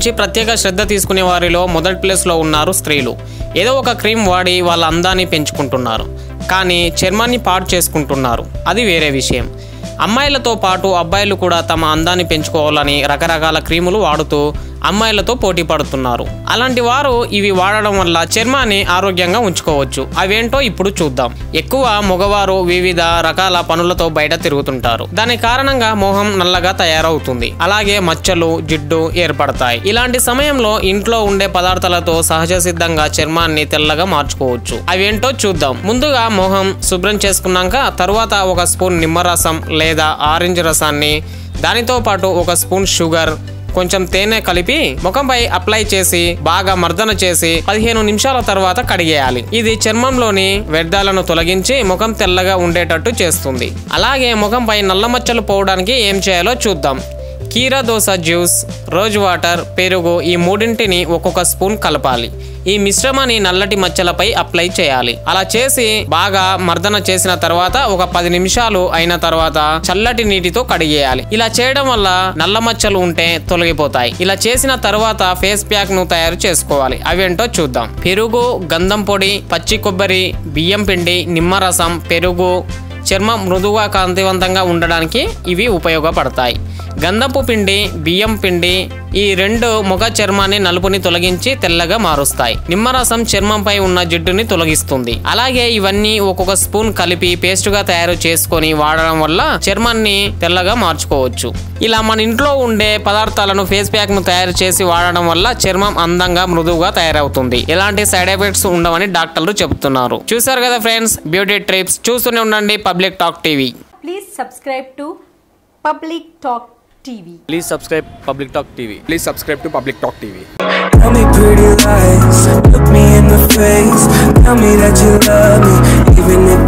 గురించి ప్రత్యేక శ్రద్ధ తీసుకునే వారిలో మొదటి ప్లేస్లో ఉన్నారు స్త్రీలు. ఏదో ఒక క్రీమ్ వాడి వాళ్ళ అందాన్ని పెంచుకుంటున్నారు. కానీ చర్మాన్ని పాడు చేసుకుంటున్నారు. అది వేరే విషయం. అమ్మాయిలతో పాటు అబ్బాయిలు కూడా తమ అందాన్ని పెంచుకోవాలని రకరకాల క్రీములు వాడుతూ అమ్మాయిలతో పోటీ పడుతున్నారు. అలాంటి వారు ఇవి వాడడం వల్ల చర్మాన్ని ఆరోగ్యంగా ఉంచుకోవచ్చు. అవేంటో ఇప్పుడు చూద్దాం. ఎక్కువ మగవారు వివిధ రకాల పనులతో బయట తిరుగుతుంటారు. దాని కారణంగా మొహం నల్లగా తయారవుతుంది. అలాగే మచ్చలు జిడ్డు ఏర్పడతాయి. ఇలాంటి సమయంలో ఇంట్లో ఉండే పదార్థాలతో సహజ సిద్ధంగా చర్మాన్ని తెల్లగా మార్చుకోవచ్చు. అవేంటో చూద్దాం. ముందుగా మొహం శుభ్రం చేసుకున్నాక తరువాత ఒక స్పూన్ నిమ్మరసం లేదా ఆరెంజ్ రసాన్ని దానితో పాటు ఒక స్పూన్ షుగర్ కొంచెం తేనె కలిపి ముఖంపై అప్లై చేసి బాగా మర్దన చేసి పదిహేను నిమిషాల తర్వాత కడిగేయాలి. ఇది చర్మంలోని వ్యర్థాలను తొలగించి ముఖం తెల్లగా ఉండేటట్టు చేస్తుంది. అలాగే ముఖంపై నల్ల మచ్చలు పోవడానికి ఏం చేయాలో చూద్దాం. కీరా దోస జ్యూస్ రోజ్ వాటర్ పెరుగు ఈ మూడింటిని ఒక్కొక్క స్పూన్ కలపాలి. ఈ మిశ్రమాన్ని నల్లటి మచ్చలపై అప్లై చేయాలి. అలా చేసి బాగా మర్దన చేసిన తర్వాత ఒక పది నిమిషాలు అయిన తర్వాత చల్లటి నీటితో కడిగేయాలి. ఇలా చేయడం వల్ల నల్ల మచ్చలు ఉంటే తొలగిపోతాయి. ఇలా చేసిన తర్వాత ఫేస్ ప్యాక్ను తయారు చేసుకోవాలి. అవేంటో చూద్దాం. పెరుగు గంధం పొడి పచ్చి కొబ్బరి బియ్యం పిండి నిమ్మరసం పెరుగు చర్మం మృదువుగా కాంతివంతంగా ఉండడానికి ఇవి ఉపయోగపడతాయి. గంధపు పిండి బియ్యం పిండి ఈ రెండు ముఖ చర్మాన్ని నలుపుని తొలగించి తెల్లగా మారుస్తాయి. నిమ్మరసం చర్మంపై ఉన్న జిడ్డుని తొలగిస్తుంది. అలాగే ఇవన్నీ ఒక్కొక్క స్పూన్ కలిపి పేస్ట్గా తయారు చేసుకొని వాడడం వల్ల చర్మాన్ని తెల్లగా మార్చుకోవచ్చు. ఇలా మన ఇంట్లో ఉండే పదార్థాలను ఫేస్ ప్యాక్ను తయారు చేసి వాడడం వల్ల చర్మం అందంగా మృదువుగా తయారవుతుంది. ఎలాంటి సైడ్ ఎఫెక్ట్స్ ఉండవని డాక్టర్లు చెబుతున్నారు. చూసారు కదా ఫ్రెండ్స్? బ్యూటీ ట్రిప్స్ చూస్తూనే ఉండండి public talk TV. Please subscribe to public talk TV. Please subscribe Public Talk TV. Please subscribe to Public Talk TV. Tell me pretty lies, look me in the face. Tell me that you love me, even if